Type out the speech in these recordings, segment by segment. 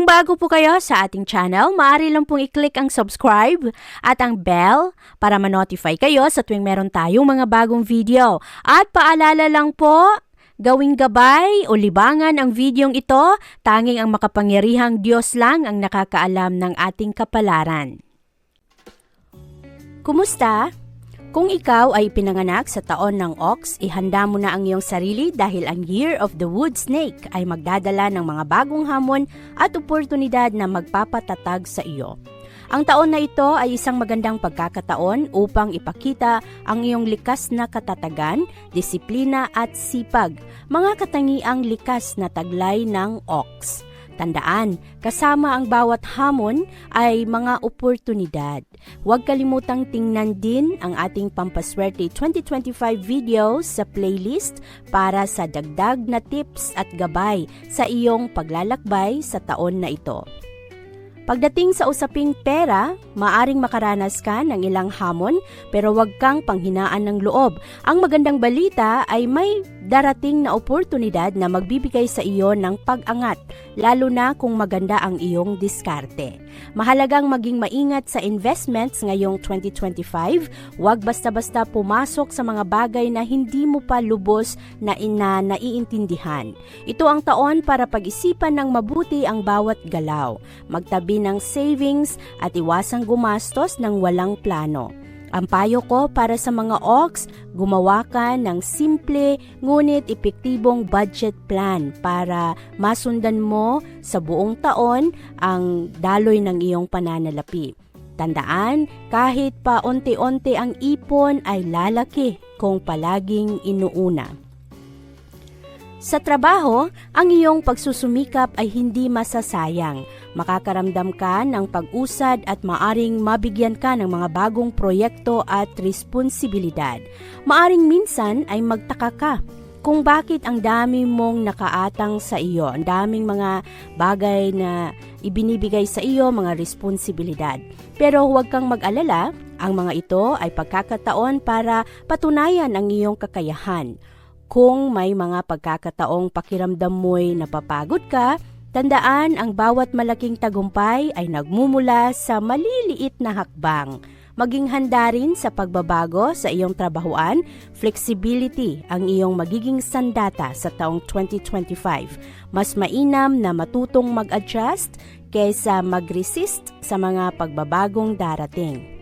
Kung bago po kayo sa ating channel, maaari lang pong i-click ang subscribe at ang bell para ma-notify kayo sa tuwing meron tayong mga bagong video. At paalala lang po, gawing gabay o libangan ang videong ito, tanging ang makapangyarihang Diyos lang ang nakakaalam ng ating kapalaran. Kumusta? Kung ikaw ay pinanganak sa taon ng ox, ihanda mo na ang iyong sarili dahil ang Year of the Wood Snake ay magdadala ng mga bagong hamon at oportunidad na magpapatatag sa iyo. Ang taon na ito ay isang magandang pagkakataon upang ipakita ang iyong likas na katatagan, disiplina at sipag, mga katangiang likas na taglay ng ox. Tandaan, kasama ang bawat hamon ay mga oportunidad. Huwag kalimutang tingnan din ang ating Pampaswerte 2025 videos sa playlist para sa dagdag na tips at gabay sa iyong paglalakbay sa taon na ito. Pagdating sa usaping pera, maaring makaranas ka ng ilang hamon pero huwag kang panghinaan ng loob. Ang magandang balita ay may darating na oportunidad na magbibigay sa iyo ng pag-angat, lalo na kung maganda ang iyong diskarte. Mahalagang maging maingat sa investments ngayong 2025. Huwag basta-basta pumasok sa mga bagay na hindi mo pa lubos na ina naiintindihan. Ito ang taon para pag-isipan ng mabuti ang bawat galaw. Magtabi ng savings at iwasang gumastos ng walang plano. Ang payo ko para sa mga ox, gumawa ka ng simple ngunit epektibong budget plan para masundan mo sa buong taon ang daloy ng iyong pananalapi. Tandaan, kahit pa unti-unti ang ipon ay lalaki kung palaging inuuna. Sa trabaho, ang iyong pagsusumikap ay hindi masasayang. Makakaramdam ka ng pag-usad at maaring mabigyan ka ng mga bagong proyekto at responsibilidad. Maaring minsan ay magtaka ka kung bakit ang dami mong nakaatang sa iyo, ang daming mga bagay na ibinibigay sa iyo, mga responsibilidad. Pero huwag kang mag-alala, ang mga ito ay pagkakataon para patunayan ang iyong kakayahan. Kung may mga pagkakataong pakiramdam mo'y napapagod ka, tandaan ang bawat malaking tagumpay ay nagmumula sa maliliit na hakbang. Maging handa rin sa pagbabago sa iyong trabahuan, flexibility ang iyong magiging sandata sa taong 2025. Mas mainam na matutong mag-adjust kaysa mag-resist sa mga pagbabagong darating.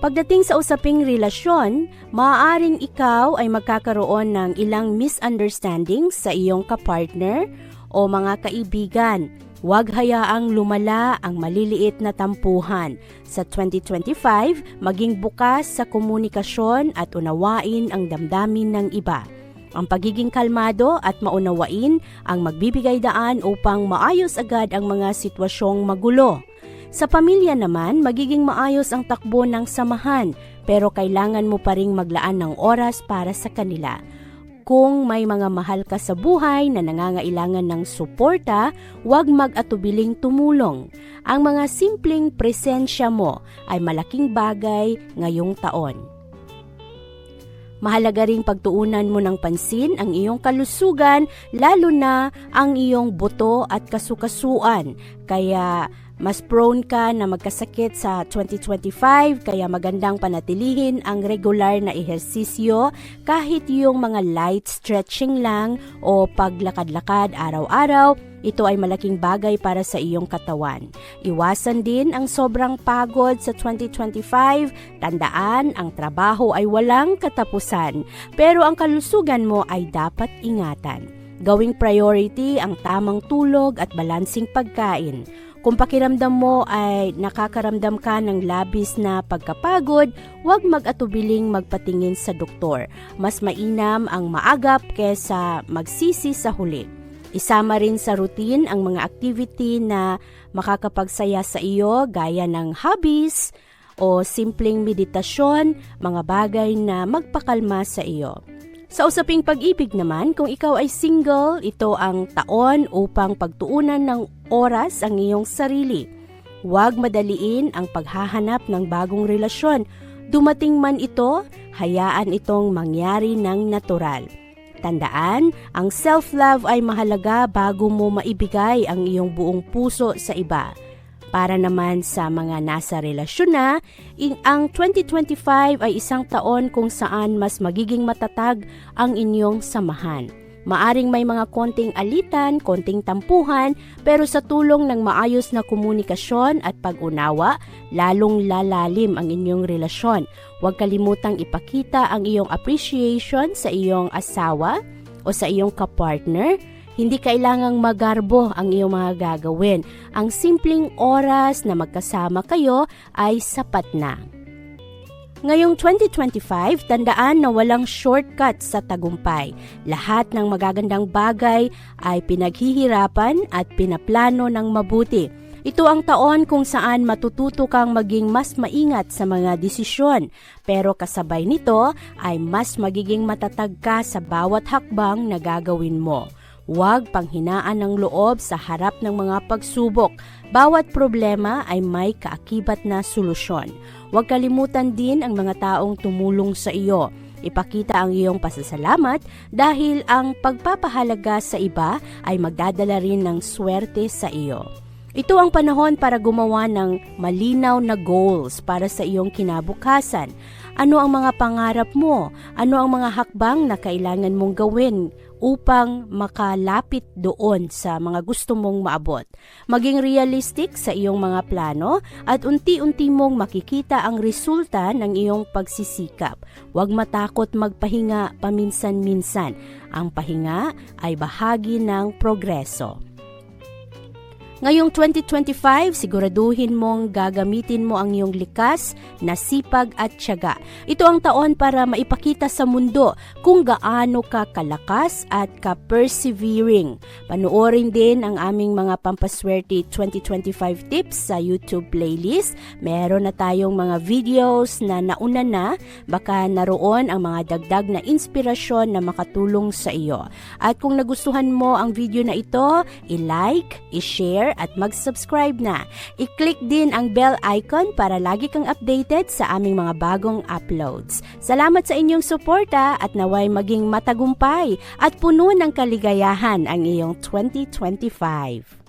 Pagdating sa usaping relasyon, maaaring ikaw ay magkakaroon ng ilang misunderstandings sa iyong kapartner o mga kaibigan. Huwag hayaang lumala ang maliliit na tampuhan. Sa 2025, maging bukas sa komunikasyon at unawain ang damdamin ng iba. Ang pagiging kalmado at maunawain ang magbibigay daan upang maayos agad ang mga sitwasyong magulo. Sa pamilya naman, magiging maayos ang takbo ng samahan pero kailangan mo pa ring maglaan ng oras para sa kanila. Kung may mga mahal ka sa buhay na nangangailangan ng suporta, huwag mag-atubiling tumulong. Ang mga simpleng presensya mo ay malaking bagay ngayong taon. Mahalaga ring pagtuunan mo ng pansin ang iyong kalusugan, lalo na ang iyong buto at kasukasuan. Kaya mas prone ka na magkasakit sa 2025 kaya magandang panatilihin ang regular na ehersisyo kahit yung mga light stretching lang o paglakad-lakad araw-araw ito ay malaking bagay para sa iyong katawan. Iwasan din ang sobrang pagod sa 2025. Tandaan, ang trabaho ay walang katapusan, pero ang kalusugan mo ay dapat ingatan. Gawing priority ang tamang tulog at balansing pagkain. Kung pakiramdam mo ay nakakaramdam ka ng labis na pagkapagod, huwag mag-atubiling magpatingin sa doktor. Mas mainam ang maagap kesa magsisi sa huli. Isama rin sa routine ang mga activity na makakapagsaya sa iyo gaya ng hobbies o simpleng meditasyon, mga bagay na magpakalma sa iyo. Sa usaping pag-ibig naman, kung ikaw ay single, ito ang taon upang pagtuunan ng oras ang iyong sarili. Huwag madaliin ang paghahanap ng bagong relasyon. Dumating man ito, hayaan itong mangyari ng natural. Tandaan, ang self-love ay mahalaga bago mo maibigay ang iyong buong puso sa iba. Para naman sa mga nasa relasyon na, in, ang 2025 ay isang taon kung saan mas magiging matatag ang inyong samahan. Maaring may mga konting alitan, konting tampuhan, pero sa tulong ng maayos na komunikasyon at pag-unawa, lalong lalalim ang inyong relasyon. Huwag kalimutang ipakita ang iyong appreciation sa iyong asawa o sa iyong kapartner. Hindi kailangang magarbo ang iyong mga gagawin. Ang simpleng oras na magkasama kayo ay sapat na. Ngayong 2025, tandaan na walang shortcut sa tagumpay. Lahat ng magagandang bagay ay pinaghihirapan at pinaplano ng mabuti. Ito ang taon kung saan matututo kang maging mas maingat sa mga desisyon. Pero kasabay nito ay mas magiging matatag ka sa bawat hakbang na gagawin mo. Huwag panghinaan ng loob sa harap ng mga pagsubok. Bawat problema ay may kaakibat na solusyon. Huwag kalimutan din ang mga taong tumulong sa iyo. Ipakita ang iyong pasasalamat dahil ang pagpapahalaga sa iba ay magdadala rin ng swerte sa iyo. Ito ang panahon para gumawa ng malinaw na goals para sa iyong kinabukasan. Ano ang mga pangarap mo? Ano ang mga hakbang na kailangan mong gawin upang makalapit doon sa mga gusto mong maabot. Maging realistic sa iyong mga plano at unti-unti mong makikita ang resulta ng iyong pagsisikap. Huwag matakot magpahinga paminsan-minsan. Ang pahinga ay bahagi ng progreso. Ngayong 2025, siguraduhin mong gagamitin mo ang iyong likas na sipag at tiyaga. Ito ang taon para maipakita sa mundo kung gaano ka kalakas at ka-persevering. Panoorin din ang aming mga pampaswerte 2025 tips sa YouTube playlist. Meron na tayong mga videos na nauna na, baka naroon ang mga dagdag na inspirasyon na makatulong sa iyo. At kung nagustuhan mo ang video na ito, i-like, i-share, at mag-subscribe na. I-click din ang bell icon para lagi kang updated sa aming mga bagong uploads. Salamat sa inyong suporta at naway maging matagumpay at puno ng kaligayahan ang iyong 2025.